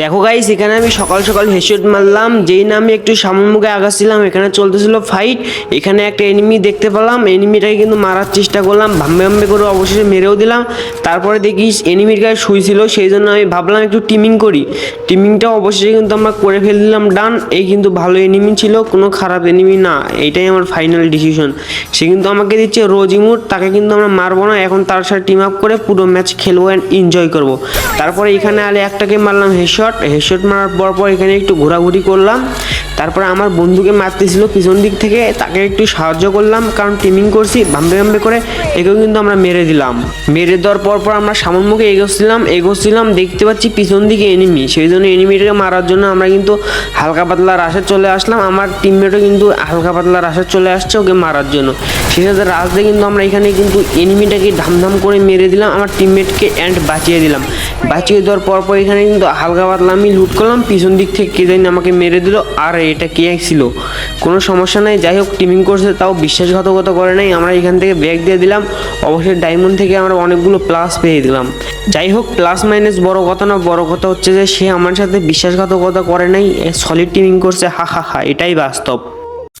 দেখো গাইস এখানে আমি সকাল সকাল হেডশট মারলাম, যেই না আমি একটু সামনের মুখে আগাচ্ছিলাম, এখানে চলতেছিল ফাইট এখানে একটা এনিমি দেখতে পেলাম এনিমিটাকে কিন্তু মারার চেষ্টা করলাম, ভাম্বে ভাম্বে করে অবশেষে মেরেও দিলাম, তারপরে দেখি এনিমির গায়ে শুয়েছিল সেই জন্য আমি ভাবলাম একটু টিমিং করি টিমিংটা অবশেষে কিন্তু আমরা করে ফেল দিলাম ডান এই কিন্তু ভালো এনিমি ছিল, কোনো খারাপ এনিমি না এইটাই আমার ফাইনাল ডিসিশন সে কিন্তু আমাকে দিচ্ছে রোজ ইমুট তাকে কিন্তু আমরা মারবো না, এখন তার সাথে টিম আপ করে পুরো ম্যাচ খেলব অ্যান্ড এনজয় করব, তারপরে এখানে আলে একটাকে মারলাম হেডশট হেডশট মারার পর পর এখানে একটু ঘোরাঘুরি করলাম। তারপরে আমার বন্ধুকে মারতেছিল পিছন দিক থেকে, তাকে একটু সাহায্য করলাম, কারণ টিমিং করছি ভাম্বে ভাম্বে করে একেও কিন্তু আমরা মেরে দিলাম। মেরে দেওয়ার পর পর আমরা সামন মুখে এগোচ্ছিলাম এগোচ্ছিলাম, দেখতে পাচ্ছি পিছন দিকে এনিমি সেই জন্য এনিমিটাকে মারার জন্য আমরা কিন্তু হালকা পাতলা রাশে চলে আসলাম। আমার টিমমেটও কিন্তু হালকা পাতলা রাশে চলে আসছে ওকে মারার জন্য। সাথে রাশতে কিন্তু আমরা এখানে কিন্তু এনিমিটাকে ধামধাম করে মেরে দিলাম, আমার টিমমেটকে অ্যান্ড বাঁচিয়ে দিলাম। বাঁচিয়ে দেওয়ার পর পর এখানে কিন্তু হালকা পাতলা আমি লুট করলাম, পিছন দিক থেকে কে জানি আমাকে মেরে দিল, আর এটা কে ছিল? কোনো সমস্যা নাই, যাই হোক টিমিং করছে, তাও বিশ্বাসঘাতকতা করে নাই, আমরা এখান থেকে ব্যাগ দিয়ে দিলাম অবশ্যই ডায়মন্ড থেকে আমরা অনেকগুলো প্লাস পেয়ে দিলাম যাই হোক প্লাস মাইনাস বড় কথা না, বড় কথা হচ্ছে যে সে আমার সাথে বিশ্বাসঘাতকতা করে নাই সলিড টিমিং করছে, হা হা হা, এটাই বাস্তব।